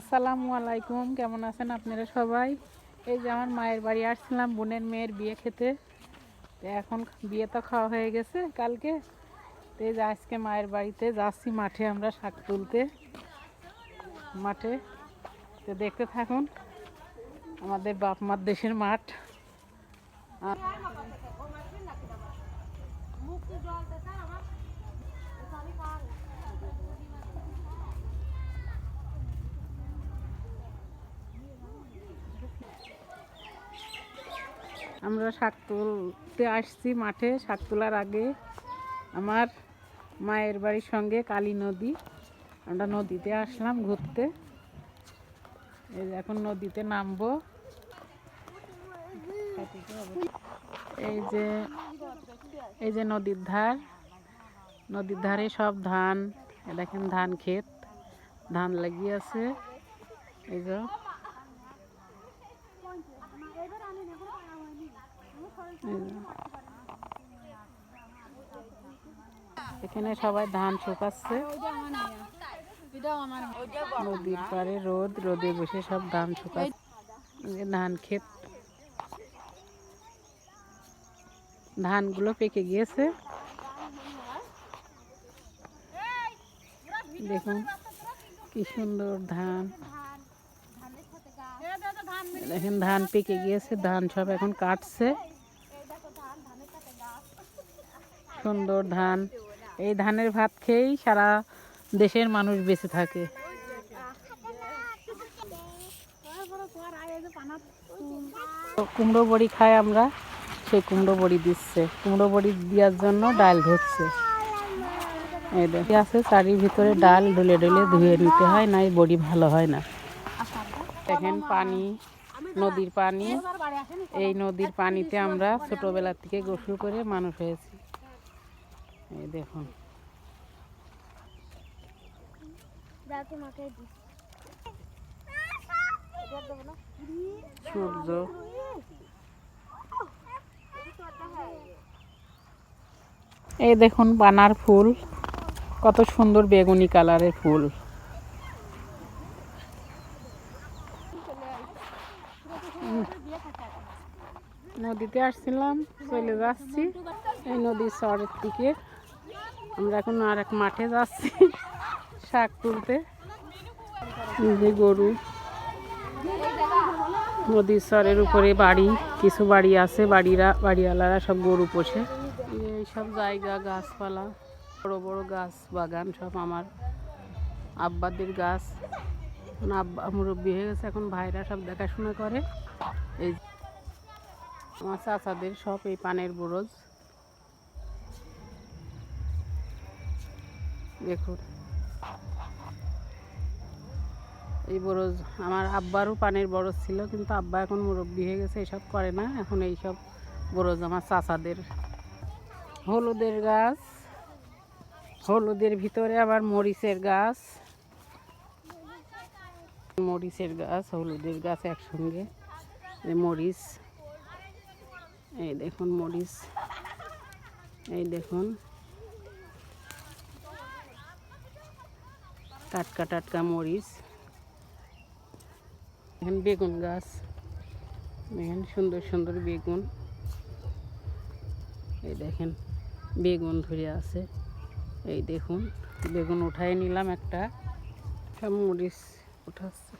আসসালামু আলাইকুম, কেমন আছেন আপনারা সবাই? এই যে আমার মায়ের বাড়ি আসছিলাম, বোনের মেয়ের বিয়ে খেতে। তো এখন বিয়ে তো খাওয়া হয়ে গেছে কালকে। তো এই যে আজকে মায়ের বাড়িতে যাচ্ছি মাঠে আমরা শাক তুলতে। মাঠে। তো দেখতে থাকুন, আমাদের বাপ মার দেশের মাঠ। আর- আমরা শাক তুলতে আসছি মাঠে, শাক তোলার আগে আমার মায়ের বাড়ির সঙ্গে কালী নদী। আমরা নদীতে আসলাম ঘুরতে। এই এখন নদীতে নামবো। এই যে এই যে নদীর ধার। নদীর ধারে সব ধান। দেখেন ধান ক্ষেত। ধান লাগিয়ে আছে। এই যে। এখানে সবাই ধান শুকাচ্ছে। নদীর পাড়ে রোদ, রোদে বসে সব ধান শুকাচ্ছে। ধান ক্ষেত। ধানগুলো পেকে গিয়েছে। দেখুন কি সুন্দর ধান। দেখেন ধান পেকে গিয়েছে, ধান সব এখন কাটছে। সুন্দর ধান। এই ধানের ভাত খেয়েই সারা দেশের মানুষ বেঁচে থাকে। কুমড়ো বড়ি খাই আমরা সেই কুমড়ো বড়ি দিচ্ছে। কুমড়ো বড়ি দেওয়ার জন্য ডাল ধরছে। এই আছে? চারির ভিতরে ডাল ডলে ডলে ধুয়ে নিতে হয় না এই বড়ি ভালো হয় না। দেখেন পানি, নদীর পানি। এই নদীর পানিতে আমরা ছোটবেলা থেকে গোসল করে মানুষ হয়েছি। এই দেখুন। সূর্য। এই দেখুন বানার ফুল। কত সুন্দর বেগুনি কালারের ফুল। নদীতে আসছিলাম চলে যাচ্ছি। এই নদীর চরের দিকে। আমরা এখন আর এক মাঠে যাচ্ছি শাক তুলতে। যে গরু। নদীর চরের উপরে বাড়ি, কিছু বাড়ি আছে, বাড়িরা, বাড়িওয়ালারা সব গরু পোষে। এই সব জায়গা, গাছপালা, বড় বড় গাছ, বাগান সব আমার। আব্বাদের গাছ। আব্বা মুরব্বী হয়ে গেছে, এখন ভাইরা সব দেখাশোনা করে। এই আমার চাচাদের সব এই পানের বরজ। দেখুন। এই বরজ আমার আব্বারও পানের বরজ ছিল, কিন্তু আব্বা এখন মুরব্বী হয়ে গেছে, এসব করে না। এখন এইসব বরজ আমার চাচাদের হলুদের গাছ, হলুদের ভিতরে আবার মরিচের গাছ। মরিচের গাছ, হলুদের গাছ একসঙ্গে। মরিচ, এই দেখুন মরিচ, এই দেখুন। টাটকা টাটকা মরিচ। এখানে বেগুন গাছ। দেখেন সুন্দর সুন্দর বেগুন। এই দেখেন, বেগুন ধরে আছে। এই দেখুন, বেগুন উঠাই নিলাম একটা মরিচ উঠাচ্ছে।